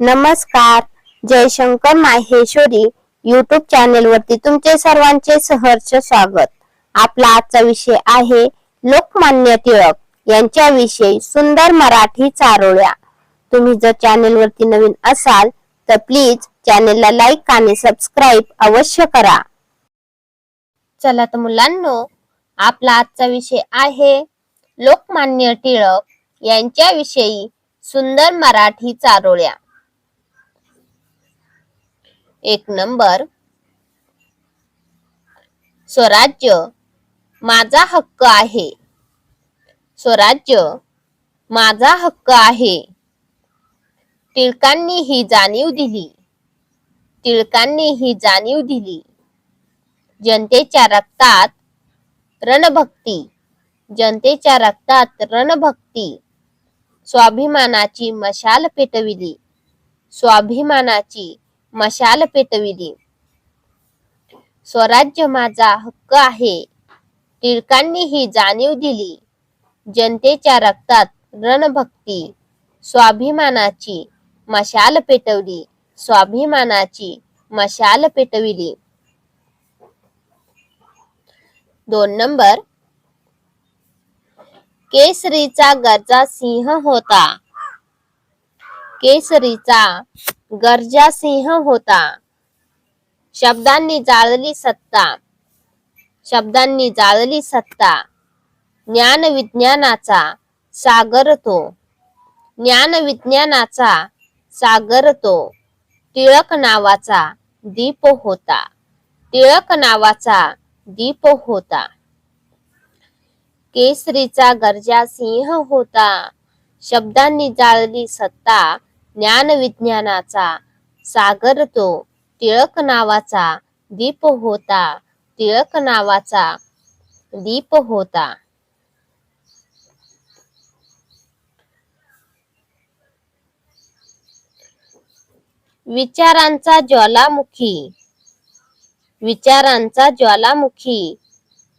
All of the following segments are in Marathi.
नमस्कार. जयशंकर माहेश्वरी युट्यूब चॅनेल वरती तुमचे सर्वांचे सहर्ष स्वागत. आपला आजचा विषय आहे लोकमान्य टिळक यांच्याविषयी सुंदर मराठी चारोळ्या. तुम्ही जर चॅनेल वरती नवीन असाल तर प्लीज चॅनेलला लाईक आणि सबस्क्राईब अवश्य करा. चला तर मुलांनो आपला आजचा विषय आहे लोकमान्य टिळक यांच्याविषयी सुंदर मराठी चारोळ्या. एक नंबर. स्वराज्य माझा हक्क आहे. स्वराज्य माझा हक्क आहे. टिळकांनी ही जाणीव दिली. टिळकांनी ही जाणीव दिली. जनतेच्या रक्तात रणभक्ती. जनतेच्या रक्तात रणभक्ती. स्वाभिमानाची मशाल पेटविली. स्वाभिमानाची मशाल पेटविली. स्वराज्य माझा हक्क आहे. टिळकांनी ही जाणीव दिली. जनतेच्या रक्तात रणभक्ती. स्वाभिमानाची मशाल पेटवली. स्वाभिमानाची मशाल पेटविली. दोन नंबर. केसरीचा गरजा सिंह होता. केसरीचा गरजा सिंह होता. शब्दांनी जाळली सत्ता. शब्दांनी जाळली सत्ता. ज्ञान विज्ञानाचा सागर तो. ज्ञान विज्ञानाचा सागर तो. टिळक नावाचा दीप होता. टिळक नावाचा दीप होता. केसरीचा गरजा सिंह होता. शब्दांनी जाळली सत्ता. ज्ञान विज्ञानाचा सागर तो. टिळक नावाचा दीप होता. टिळक नावाचा दीप होता. विचारांचा ज्वालामुखी. विचारांचा ज्वालामुखी.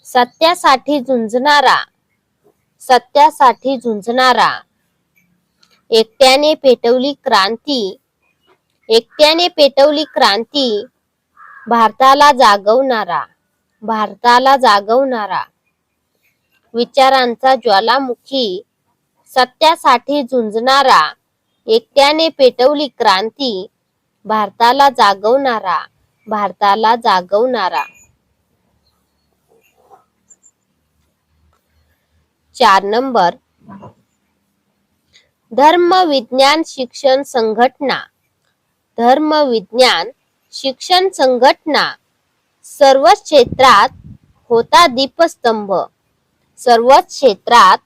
सत्यासाठी झुंजणारा. सत्यासाठी झुंजणारा. एकट्याने पेटवली क्रांती. एकट्याने पेटवली क्रांती भारताला जागवणारा भारताला जागवणारा. विचारांचा ज्वालामुखी सत्यासाठी झुंजणारा एकट्याने पेटवली क्रांती भारताला जागवणारा भारताला जागवणारा. चार नंबर. धर्म विज्ञान शिक्षण संघटना. धर्म विज्ञान शिक्षण संघटना सर्वच क्षेत्रात होता दीपस्तंभ. सर्वच क्षेत्रात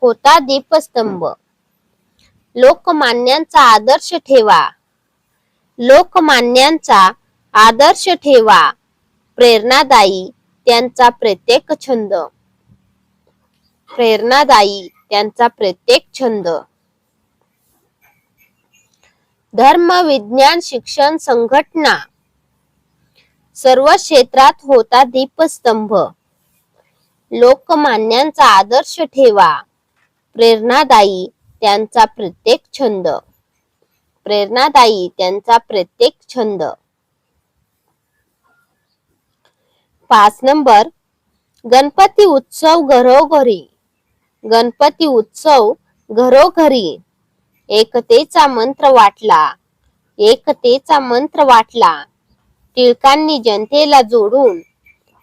होता दीपस्तंभ. लोकमान्यांचा आदर्श ठेवा. लोकमान्यांचा आदर्श ठेवा. प्रेरणादायी त्यांचा प्रत्येक छंद. प्रेरणादायी त्यांचा प्रत्येक छंद. धर्म विज्ञान शिक्षण संघटना सर्व क्षेत्रात होता दीपस्तंभ. लोकमान्यांचा आदर्श ठेवा. प्रेरणादायी त्यांचा प्रत्येक छंद. प्रेरणादायी त्यांचा प्रत्येक छंद. पाच नंबर गणपती उत्सव घरोघरी. गणपती उत्सव घरोघरी. एकतेचा मंत्र वाटला. एकतेचा मंत्र वाटला. टिळकांनी जनतेला जोडून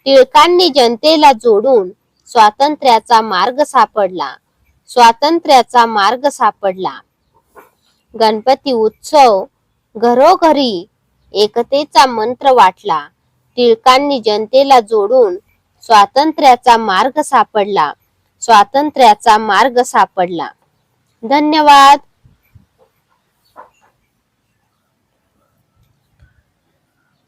टिळकांनी जनतेला जोडून स्वातंत्र्याचा मार्ग सापडला. स्वातंत्र्याचा मार्ग सापडला. गणपती उत्सव घरोघरी एकतेचा मंत्र वाटला. टिळकांनी जनतेला जोडून स्वातंत्र्याचा मार्ग सापडला. स्वातंत्र्याचा मार्ग सापडला. धन्यवाद.